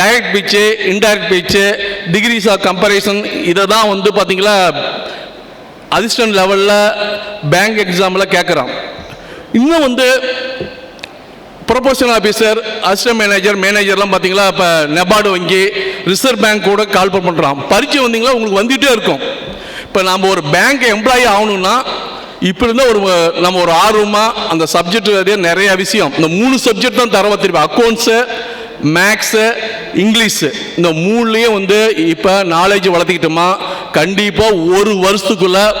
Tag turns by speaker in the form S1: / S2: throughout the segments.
S1: Direct speech indirect speech degrees of comparison இதை தான் வந்து பார்த்தீங்களா அசிஸ்டன்ட் லெவலில் பேங்க் எக்ஸாமில் கேட்குறான் இன்னும் வந்து ப்ரொபோஷனல் ஆஃபீஸர் அசிஸ்டன்ட் மேனேஜர் மேனேஜர்லாம் பார்த்தீங்களா இப்போ நெபார்டு வங்கி ரிசர்வ் பேங்க் கூட கால் பண்ணுறான் பரீட்சை வந்தீங்களா உங்களுக்கு வந்துகிட்டே இருக்கும். இப்போ நம்ம ஒரு பேங்க் எம்ப்ளாயி ஆகணும்னா இப்போ இருந்தால் ஒரு நம்ம ஒரு ஆர்வமாக அந்த சப்ஜெக்ட் நிறைய விஷயம். இந்த மூணு சப்ஜெக்ட் தான் தரவை திருப்பி அக்கௌண்ட்ஸு மேக்ஸு இங்கிலீஷு இந்த மூணுலேயும் வந்து இப்போ நாலேஜ் வளர்த்திக்கிட்டோமா? கண்டிப்பாக ஒரு வருஷத்துக்குள்ளே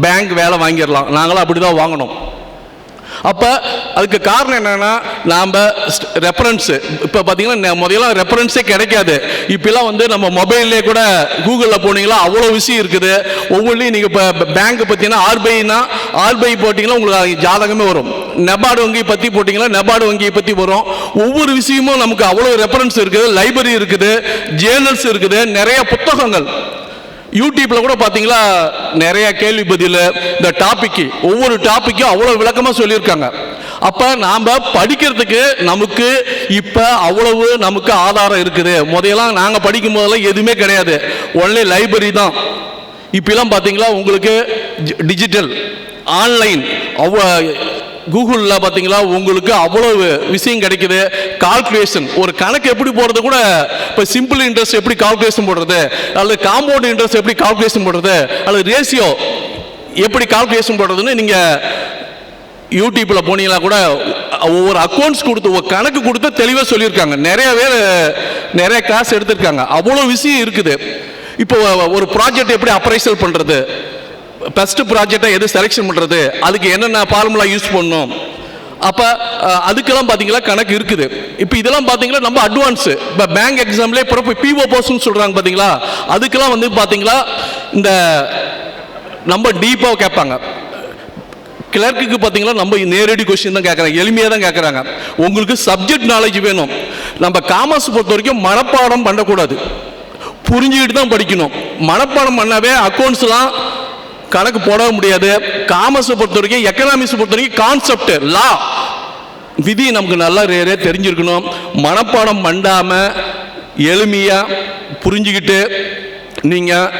S1: பேங்க் வேலை வாங்கிடலாம். நாங்களாம் அப்படி தான் வாங்கினோம் அப்போ அதுக்கு காரணம் என்னென்னா நாம் ரெஃபரன்ஸு இப்போ பார்த்தீங்கன்னா நெ- முதல்ல ரெஃபரன்ஸே கிடைக்காது. இப்போலாம் வந்து நம்ம மொபைல்லே கூட கூகுளில் போனீங்களா அவ்வளோ விஷயம் இருக்குது. ஒவ்வொன்றையும் நீங்கள் இப்போ பேங்க் பார்த்தீங்கன்னா ஆர்பிஐனா ஆர்பிஐ போட்டிங்கன்னா உங்களுக்கு ஜாதகமே வரும். நெபார்டு வங்கி பற்றி போட்டிங்கன்னா நெபார்டு வங்கியை பற்றி வரும். ஒவ்வொரு விஷயமும் நமக்கு அவ்வளோ ரெஃபரன்ஸ் இருக்குது லைப்ரரி இருக்குது ஜேர்னல்ஸ் இருக்குது நிறைய புத்தகங்கள். யூடியூப்ல கூட பாத்தீங்களா நிறைய கேள்வி பதில் இந்த டாபிக் ஒவ்வொரு டாபிக்கும் அவ்வளவு விளக்கமா சொல்லியிருக்காங்க. அப்ப நாம படிக்கிறதுக்கு நமக்கு இப்ப அவ்வளவு நமக்கு ஆதாரம் இருக்குது. முதையெல்லாம் நாங்க படிக்கும் போதெல்லாம் எதுவுமே கிடையாது. ஒன்லி லைப்ரரி தான். இப்பெல்லாம் பாத்தீங்களா உங்களுக்கு டிஜிட்டல் ஆன்லைன் அவ்வளோ கூகுளில் பார்த்தீங்களா உங்களுக்கு அவ்வளவு விஷயம் கிடைக்குது. கால்குலேஷன் ஒரு கணக்கு எப்படி போடுறது கூட இப்போ சிம்பிள் இன்ட்ரெஸ்ட் எப்படி கால்குலேஷன் போடுறது? அல்லது காம்பவுண்ட் இன்ட்ரெஸ்ட் எப்படி கால்குலேஷன் போடுறது? அல்லது ரேஷியோ எப்படி கால்குலேஷன் போடுறதுன்னு நீங்கள் யூடியூப்பில் போனீங்கன்னா கூட ஒவ்வொரு அக்கௌண்ட்ஸ் கொடுத்து ஒரு கணக்கு கொடுத்து தெளிவாக சொல்லியிருக்காங்க. நிறைய பேர் நிறைய கிளாஸ் எடுத்திருக்காங்க. அவ்வளோ விஷயம் இருக்குது. இப்போ ஒரு ப்ராஜெக்ட் எப்படி அப்ரைசல் பண்ணுறது ஃபஸ்ட்டு ப்ராஜெக்டை எது செலெக்ஷன் பண்ணுறது அதுக்கு என்னென்ன ஃபார்முலா யூஸ் பண்ணணும்? அப்போ அதுக்கெல்லாம் பார்த்தீங்களா கணக்கு இருக்குது. இப்போ இதெல்லாம் பார்த்தீங்களா நம்ம அட்வான்ஸு இப்போ பேங்க் எக்ஸாம்லேயே பிறப்பு பிஓ போஸ்ட்னு சொல்கிறாங்க பார்த்தீங்களா அதுக்கெல்லாம் வந்து பார்த்தீங்களா இந்த நம்ம டீப்பாக கேட்பாங்க. கிளர்க்குக்கு பார்த்தீங்களா நம்ம நேரடி கொஸ்டின் தான் கேட்குறாங்க எளிமையாக தான் கேட்குறாங்க. உங்களுக்கு சப்ஜெக்ட் நாலேஜ் வேணும். நம்ம காமர்ஸ் பொறுத்த வரைக்கும் மனப்பாடம் பண்ணக்கூடாது. புரிஞ்சுக்கிட்டு தான் படிக்கணும். மனப்பாடம் பண்ணாவே அக்கௌண்ட்ஸ்லாம் கணக்கு போட முடியாது. காமர்ஸை பொறுத்த வரைக்கும் எக்கனாமிக்ஸ் பொறுத்த வரைக்கும் கான்செப்ட் லா விதி நமக்கு நல்லா ரேரே தெரிஞ்சிருக்கணும். மனப்பாடம் பண்ணாமல் எளிமையாக புரிஞ்சுக்கிட்டு நீங்கள்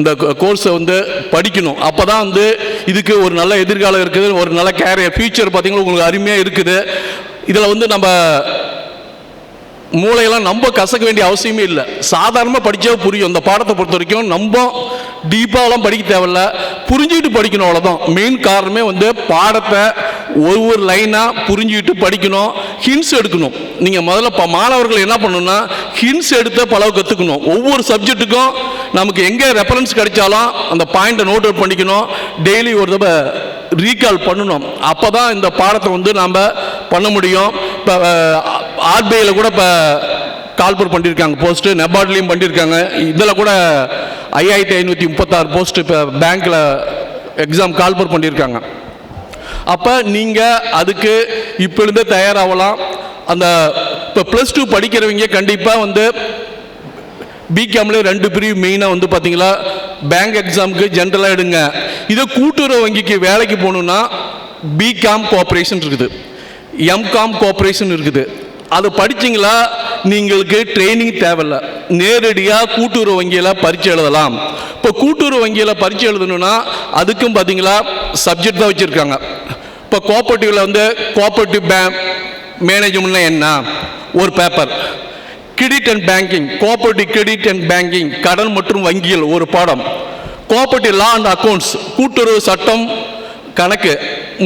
S1: இந்த கோர்ஸை வந்து படிக்கணும். அப்போ தான் வந்து இதுக்கு ஒரு நல்ல எதிர்காலம் இருக்குது ஒரு நல்ல கேரியர் ஃபியூச்சர் பார்த்தீங்கன்னா உங்களுக்கு அருமையாக இருக்குது. இதில் வந்து நம்ம மூளையெல்லாம் நம்ம கசக்க வேண்டிய அவசியமே இல்லை. சாதாரணமாக படித்தா புரியும். இந்த பாடத்தை பொறுத்த வரைக்கும் நம்ம டீப்பாலாம் படிக்க தேவையில்ல. புரிஞ்சுக்கிட்டு படிக்கணும் அவ்வளோதான் மெயின் காரணமே வந்து பாடத்தை ஒவ்வொரு லைனாக புரிஞ்சுக்கிட்டு படிக்கணும். ஹின்ஸ் எடுக்கணும். நீங்கள் முதல்ல இப்போ மாணவர்கள் என்ன பண்ணணும்னா ஹின்ஸ் எடுத்து பலவு கற்றுக்கணும் ஒவ்வொரு சப்ஜெக்ட்டுக்கும் நமக்கு எங்கே ரெஃபரன்ஸ் கிடைச்சாலும் அந்த பாயிண்ட்டை நோட் அவுட் பண்ணிக்கணும். டெய்லி ஒரு தடவை ரீகால் பண்ணணும். அப்போ தான் இந்த பாடத்தை வந்து நாம் பண்ண முடியும். இப்போ ஆர்பிஐயில் கூட இப்போ கால்பர் பண்ணியிருக்காங்க போஸ்ட்டு நெபார்ட்லேயும் பண்ணியிருக்காங்க இதில் கூட ஐயாயிரத்தி ஐநூற்றி முப்பத்தாறு போஸ்ட் இப்போ பேங்க்கில் எக்ஸாம் கால்பர் பண்ணியிருக்காங்க அப்போ நீங்கள் அதுக்கு இப்போ இருந்தே தயாராகலாம். அந்த இப்போ ப்ளஸ் டூ படிக்கிறவங்க கண்டிப்பாக வந்து பிகாம்ல ரெண்டு பிரிவு மெயினாக வந்து பார்த்தீங்களா பேங்க் எக்ஸாமுக்கு ஜென்ரலாக எடுங்க. இதை கூட்டுறவு வங்கிக்கு வேலைக்கு போகணுன்னா பிகாம் கோஆப்ரேஷன் இருக்குது. எம்காம் கோஆப்ரேஷன் இருக்குது. அது படிச்சிங்களா? நீங்களுக்கு ட்ரைனிங் தேவையில்ல. நேரடியாக கூட்டுறவு வங்கியில் பரீட்சை எழுதலாம். இப்போ கூட்டுறவு வங்கியில் பரீட்சை எழுதணும்னா அதுக்கும் பார்த்தீங்களா சப்ஜெக்ட் தான் வச்சுருக்காங்க. இப்போ கோஆப்ரேட்டிவில் வந்து கோஆப்ரேட்டிவ் பேங்க் மேனேஜ்மெண்ட்னா என்ன? ஒரு paper credit and banking cooperative credit and banking கடன் மற்றும் வங்கிகள் ஒரு பாடம். கோஆப்ரேட்டிவ் லா அண்ட் அக்கௌண்ட்ஸ் கூட்டுறவு சட்டம் கணக்கு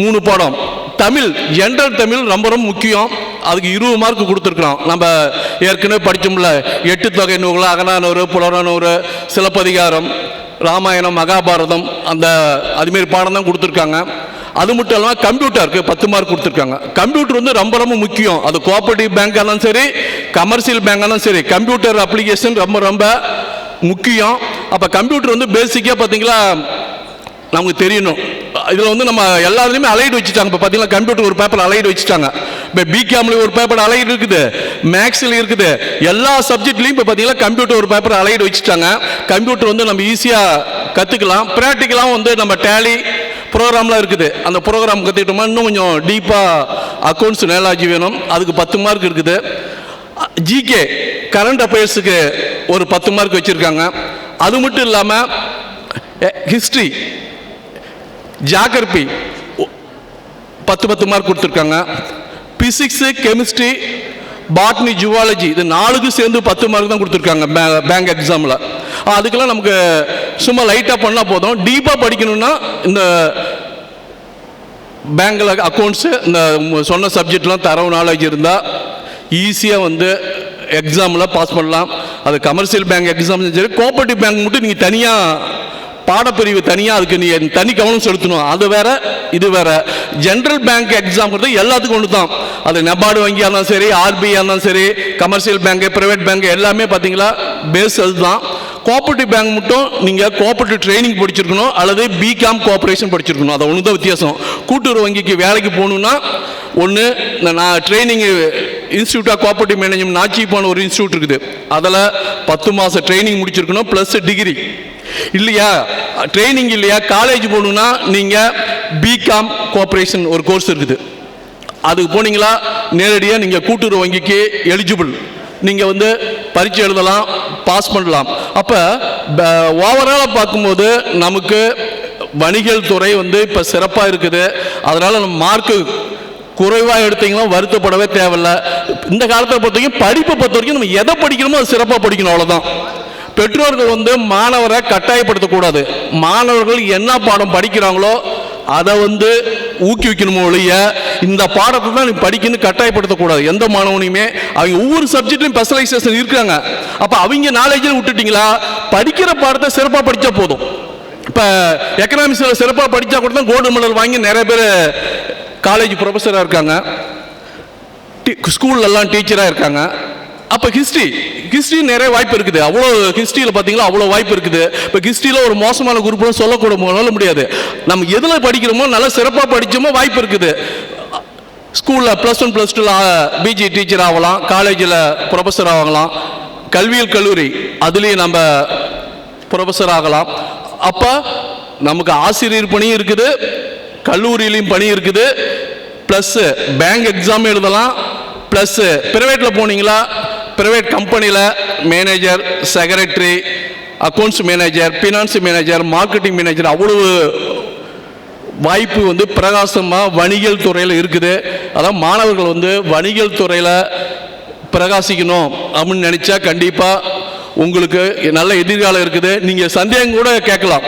S1: மூணு பாடம். தமிழ் ஜென்ரல் தமிழ் ரொம்ப ரொம்ப முக்கியம். அதுக்கு இருபது மார்க் கொடுத்துருக்குறோம் நம்ம ஏற்கனவே படித்தோம்ல எட்டு தொகை நூறு அகநானூறு புலரநூறு சிலப்பதிகாரம் ராமாயணம் மகாபாரதம் அந்த அதுமாரி பாடம் தான் கொடுத்துருக்காங்க. அது மட்டும் இல்லாமல் கம்ப்யூட்டருக்கு பத்து மார்க் கொடுத்துருக்காங்க. கம்ப்யூட்டர் வந்து ரொம்ப ரொம்ப முக்கியம். அது கோஆபரேட்டிவ் பேங்காக இருந்தாலும் சரி கமர்ஷியல் பேங்காக இருந்தாலும் சரி கம்ப்யூட்டர் அப்ளிகேஷன் ரொம்ப ரொம்ப முக்கியம். அப்போ கம்ப்யூட்டர் வந்து பேசிக்காக பார்த்தீங்களா நமக்கு தெரியணும். இதில் வந்து நம்ம எல்லாத்துலேயுமே அலைடு வச்சுட்டாங்க. இப்போ பார்த்தீங்கன்னா கம்ப்யூட்டர் ஒரு பேப்பர் அலைடு வச்சுட்டாங்க. இப்போ பிகாம்ல ஒரு பேப்பர் அலைடு இருக்குது. மேக்ஸில் இருக்குது. எல்லா சப்ஜெக்ட்லேயும் இப்போ பார்த்தீங்கன்னா கம்ப்யூட்டர் ஒரு பேப்பர் அலைடு வச்சுட்டாங்க. கம்ப்யூட்டர் வந்து நம்ம ஈஸியாக கற்றுக்கலாம் ப்ராக்டிக்கலாகவும் வந்து நம்ம டேலி ப்ரோக்ராம்லாம் இருக்குது. அந்த ப்ரோக்ராம் கற்றுக்கிட்டோமா இன்னும் கொஞ்சம் டீப்பாக அக்கௌண்ட்ஸ் நேலாஜி வேணும். அதுக்கு பத்து மார்க் இருக்குது. ஜிகே கரண்ட் அஃபேர்ஸுக்கு ஒரு பத்து மார்க் வச்சுருக்காங்க. அது மட்டும் இல்லாமல் ஹிஸ்ட்ரி ஜாகிரபி பத்து பத்து மார்க் கொடுத்துருக்காங்க. பிசிக்ஸு கெமிஸ்ட்ரி பாட்னி ஜுவாலஜி இது நாலுக்கும் சேர்ந்து பத்து மார்க் தான் கொடுத்துருக்காங்க பேங்க் எக்ஸாமில் அதுக்கெல்லாம் நமக்கு சும்மா லைட்டாக பண்ணால் போதும். டீப்பாக படிக்கணும்னா இந்த பேங்கில் அக்கௌண்ட்ஸு இந்த சொன்ன சப்ஜெக்ட்லாம் தரவு நாலேஜ் இருந்தால் ஈஸியாக வந்து எக்ஸாமில் பாஸ் பண்ணலாம். அது கமர்ஷியல் பேங்க் எக்ஸாம் சரி கோஆபரேட்டிவ் பேங்க் மட்டும் நீங்கள் தனியாக பாடப்பிரிவு தனியாக அதுக்கு நீ தனி கவனம் செலுத்தணும். அது வேற இது வேற. ஜென்ரல் பேங்க் எக்ஸாம்ங்கிறது எல்லாத்துக்கும் ஒன்று தான். அது நெபார்டு வங்கியாக இருந்தாலும் சரி ஆர்பிஐ இருந்தாலும் சரி கமர்ஷியல் பேங்க் பிரைவேட் பேங்க் எல்லாமே பார்த்தீங்களா பேஸ் அதுதான் கோஆபரேட்டிவ் பேங்க் மட்டும் நீங்கள் கோஆபரேட்டிவ் ட்ரைனிங் படிச்சிருக்கணும் அல்லது பிகாம் கோஆபரேஷன் படிச்சிருக்கணும். அது ஒன்று தான் வித்தியாசம். கூட்டுறவு வங்கிக்கு வேலைக்கு போகணுன்னா ஒன்று இந்த நான் training institute of cooperative management நாச்சிப்பான ஒரு இன்ஸ்டியூட் இருக்குது. அதில் பத்து மாதம் ட்ரைனிங் முடிச்சிருக்கணும் ப்ளஸ் டிகிரி இல்லையா? ட்ரைனிங் இல்லையா? காலேஜ் போகணுன்னா நீங்கள் பிகாம் கோஆப்ரேஷன் ஒரு கோர்ஸ் இருக்குது. அதுக்கு போனீங்களா? நேரடியாக நீங்கள் கூட்டுறவு வங்கிக்கு எலிஜிபிள் நீங்கள் வந்து பரீட்சை எழுதலாம் பாஸ் பண்ணலாம். அப்போ ஓவராலாக பார்க்கும்போது நமக்கு வணிகல் துறை வந்து இப்போ சிறப்பாக இருக்குது. அதனால் நம்ம மார்க்கு குறைவாக எடுத்தீங்கன்னா வருத்தப்படவே தேவையில்ல. இந்த காலத்தை பொறுத்த வரைக்கும் படிப்பை பொறுத்த வரைக்கும் நம்ம எதை படிக்கணுமோ அது சிறப்பாக படிக்கணும் அவ்வளோதான் பெற்றோர்கள் வந்து மாணவரை கட்டாயப்படுத்தக்கூடாது. மாணவர்கள் என்ன பாடம் படிக்கிறாங்களோ அதை வந்து ஊக்குவிக்கணுமோ ஒழிய இந்த பாடத்தை தான் நீ படிக்கணும்னு கட்டாயப்படுத்தக்கூடாது. எந்த மாணவனையுமே அவங்க ஒவ்வொரு சப்ஜெக்ட்லையும் ஸ்பெஷலைசேஷன் இருக்காங்க. அப்போ அவங்க நாலேஜில் விட்டுட்டீங்களா? படிக்கிற பாடத்தை சிறப்பாக படித்தா போதும். இப்போ எக்கனாமிக்ஸில் சிறப்பாக படித்தா கூட தான் கோல்டு மெடல் வாங்கி நிறைய பேர் காலேஜ் ப்ரொஃபஸராக இருக்காங்க. ஸ்கூல்லலாம் டீச்சராக இருக்காங்க. அப்போ ஹிஸ்ட்ரி கிஸ்டி நிறைய வாய்ப்பு இருக்குது. அவ்வளோ கிஸ்டியில் பார்த்தீங்களா அவ்வளோ வாய்ப்பு இருக்குது. இப்போ கிஸ்டியில் ஒரு மோசமான குரூப்னு சொல்லக்கூட சொல்ல முடியாது. நம்ம எதில் படிக்கிறோமோ நல்லா சிறப்பாக படித்தோமோ வாய்ப்பு இருக்குது. ஸ்கூலில் ப்ளஸ் ஒன் ப்ளஸ் டூவில் பிஜி டீச்சர் ஆகலாம் காலேஜில் ப்ரொஃபஸர் ஆகலாம். கல்வியல் கல்லூரி அதுலேயும் நம்ம ப்ரொஃபஸர் ஆகலாம். அப்போ நமக்கு ஆசிரியர் பணியும் இருக்குது கல்லூரியிலையும் பணி இருக்குது. ப்ளஸ்ஸு பேங்க் எக்ஸாம் எழுதலாம். ப்ளஸ்ஸு ப்ரைவேட்டில் போனீங்களா ப்ரைவேட் கம்பெனியில் manager secretary accounts manager finance manager marketing manager அவ்வளவு வாய்ப்பு வந்து பிரகாசமாக வணிகல் துறையில் இருக்குது. அதான் மாணவர்கள் வந்து வணிகல் துறையில் பிரகாசிக்கணும் அப்படின்னு நினச்சா கண்டிப்பாக உங்களுக்கு நல்ல எதிர்காலம் இருக்குது. நீங்கள் சந்தேகம் கூட கேட்கலாம்.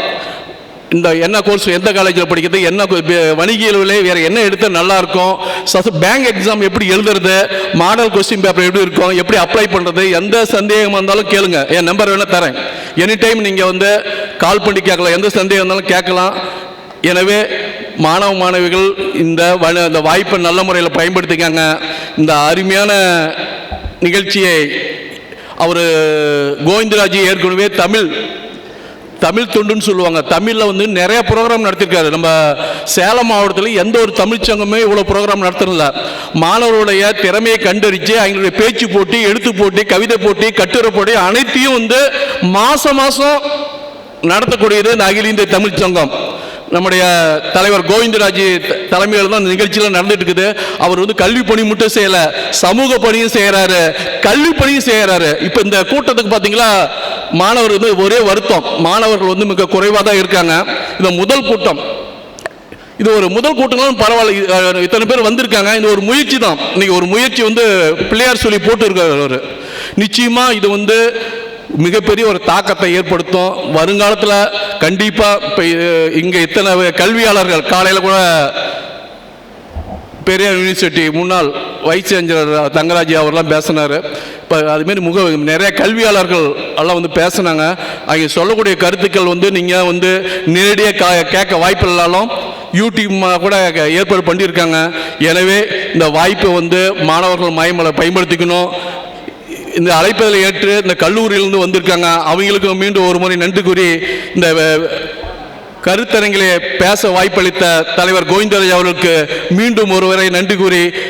S1: இந்த என்ன கோர்ஸ் எந்த காலேஜில் படிக்கிறது என்ன வணிகியலே வேறு என்ன எடுத்தால் நல்லா இருக்கும் சஸ் பேங்க் எக்ஸாம் எப்படி எழுதுறது? மாடல் கொஸ்டின் பேப்பர் எப்படி இருக்கும்? எப்படி அப்ளை பண்ணுறது எந்த சந்தேகமாக இருந்தாலும் கேளுங்க. என் நம்பர் வேணால் தரேன். எனி டைம் நீங்கள் வந்து கால் பண்ணி கேட்கலாம். எந்த சந்தேகம் இருந்தாலும் கேட்கலாம். எனவே மாணவ மாணவிகள் இந்த வ- இந்த வாய்ப்பை நல்ல முறையில் பயன்படுத்திக்காங்க. இந்த அருமையான நிகழ்ச்சியை அவர் கோவிந்தராஜ் ஏற்கனவே தமிழ் தமிழ் தொண்டுன்னு சொல்லுவாங்க. தமிழில் வந்து நிறைய ப்ரோக்ராம் நடத்திருக்காரு. நம்ம சேலம் மாவட்டத்தில் எந்த ஒரு தமிழ்ச்சங்கமே இவ்வளோ ப்ரோக்ராம் நடத்துறதில்ல. மாணவருடைய திறமையை கண்டறிச்சு அவங்களுடைய பேச்சு போட்டி எழுத்து போட்டி கவிதை போட்டி கட்டுரை போட்டி அனைத்தையும் வந்து மாதம் மாதம் நடத்தக்கூடியது இந்த அகில இந்திய தமிழ் சங்கம். நம்முடைய தலைவர் கோவிந்தராஜ் தலைமையில் தான் இந்த நிகழ்ச்சியில் நடந்துட்டு இருக்குது. அவர் வந்து கல்வி பணி மட்டும் செய்யலை சமூக பணியும் செய்கிறாரு கல்வி பணியும் செய்கிறாரு இப்போ இந்த கூட்டத்துக்கு பார்த்தீங்களா மாணவர் வந்து ஒரே வருத்தம். மாணவர்கள் வந்து மிக குறைவாக தான் இருக்காங்க. இந்த முதல் கூட்டம். இது ஒரு முதல் கூட்டங்களும் பரவாயில்ல. இத்தனை பேர் வந்திருக்காங்க. இது ஒரு முயற்சி தான். இன்னைக்கு ஒரு முயற்சி வந்து பிள்ளையார் சொல்லி போட்டு இருக்காரு நிச்சயமாக நிச்சயமா இது வந்து மிகப்பெரிய ஒரு தாக்கத்தை ஏற்படுத்தும். வருங்காலத்தில் கண்டிப்பாக இப்போ இங்கே இத்தனை கல்வியாளர்கள் காலையில் கூட பெரியார் யூனிவர்சிட்டி முன்னாள் வைஸ் சான்சலர் தங்கராஜ் அவர்லாம் பேசினார். இப்போ அதுமாரி முக நிறைய கல்வியாளர்கள் எல்லாம் வந்து பேசுனாங்க. அவங்க சொல்லக்கூடிய கருத்துக்கள் வந்து நீங்கள் வந்து நேரடியாக கா கேட்க வாய்ப்பு இல்லாலும் யூடியூப் கூட ஏற்பாடு பண்ணியிருக்காங்க. எனவே இந்த வாய்ப்பை வந்து மாணவர்கள் மயமலை பயன்படுத்திக்கணும். இந்த அழைப்பதில் ஏற்று இந்த கல்லூரியிலிருந்து வந்திருக்காங்க. அவங்களுக்கு மீண்டும் ஒரு முறை நன்றி கூறி இந்த அஹ், கருத்தரங்கிலே பேச வாய்ப்பளித்த தலைவர் கோவிந்தராஜ் அவர்களுக்கு மீண்டும் ஒருவரை நன்றி கூறி